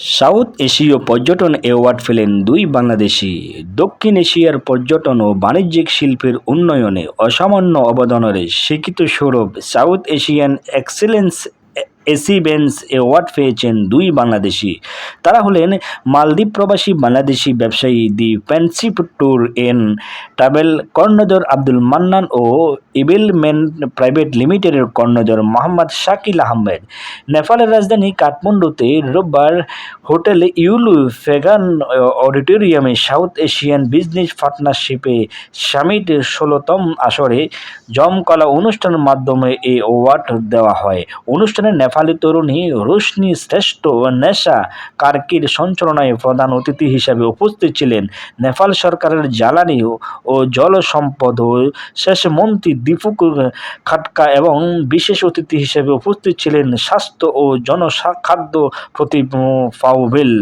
South এশীয় পর্যটন award ফেলেন দুই বাংলাদেশি। দক্ষিণ এশিয়ার পর্যটন ও বাণিজ্যিক শিল্পের উন্নয়নে অসামান্য অবদানের স্বীকৃত স্বরূপ South Asian excellence achievements award পেয়েছেন দুই বাংলাদেশি। তারা হলেন মালদ্বীপ প্রবাসী বাংলাদেশি ব্যবসায়ী দি ফ্যান্সিপ ট্যুর এন ট্রাভেল কর্ণজর আব্দুল মান্নান ও ইবেলম্যান প্রাইভেট লিমিটেডের কর্ণজর মোহাম্মদ শাকিল আহমেদ। নেপালের রাজধানী কাঠমান্ডুতে রোববার হোটেল ইউলু ফেগান অডিটোরিয়ামে সাউথ এশিয়ান বিজনেস পার্টনারশিপে সামিট ষোলোতম আসরে জমকলা অনুষ্ঠানের মাধ্যমে এই অ্যাওয়ার্ড দেওয়া হয়। অনুষ্ঠানে নেপালি তরুণী রোশনি শ্রেষ্ঠ ও নেশা কার্কির সঞ্চালনায় প্রধান অতিথি হিসেবে উপস্থিত ছিলেন। নেপাল সরকারের জ্বালানি ও জল সম্পদ ও শেষ মন্ত্রী দীপক খাটকা এবং বিশেষ অতিথি হিসেবে উপস্থিত ছিলেন স্বাস্থ্য ও জনখাদ্য প্রতি পাউবেল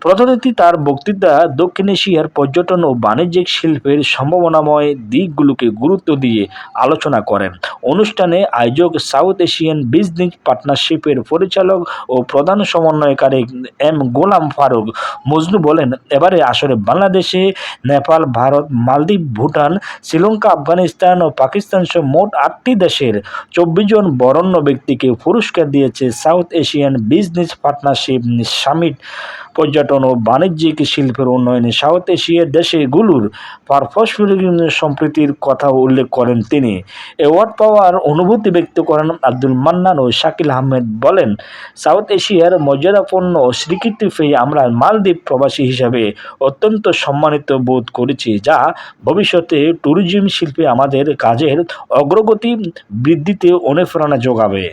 প্রধান তার বক্তৃতা দক্ষিণ এশিয়ার পর্যটন ও বাণিজ্যিক শিল্পের সম্ভাবনাময় দিকগুলোকে গুরুত্ব দিয়ে আলোচনা করেন। অনুষ্ঠানে আয়োজক সাউথ এশিয়ান বিজনেস পার্টনারশিপের পরিচালক ও প্রধান সমন্বয়কারী এম গোলাম ফারুক। মজনু বলেন, এবারে আসরে বাংলাদেশে নেপাল, ভারত, মালদ্বীপ, ভুটান, শ্রীলঙ্কা, আফগানিস্তান ও পাকিস্তান সহ মোট আটটি দেশের চব্বিশ জন বরণ্য ব্যক্তিকে পুরস্কার দিয়েছে South Asian business partnership summit. পর্যটন ও বাণিজ্যিক শিল্পের উন্নয়নে সাউথ এশিয়ার দেশগুলোর পারস্পরিক সম্প্রীতির কথা উল্লেখ করেন তিনি। অ্যাওয়ার্ড পাওয়ার অনুভূতি ব্যক্ত করেন আব্দুল মান্নান ও শাকিল আহমেদ বলেন, সাউথ এশিয়ার মর্যাদাপূর্ণ স্বীকৃতি পেয়ে আমরা মালদ্বীপ প্রবাসী হিসাবে অত্যন্ত সম্মানিত বোধ করেছি, যা ভবিষ্যতে ট্যুরিজম শিল্পে আমাদের কাজের অগ্রগতি বৃদ্ধিতে অনুপ্রেরণা যোগাবে।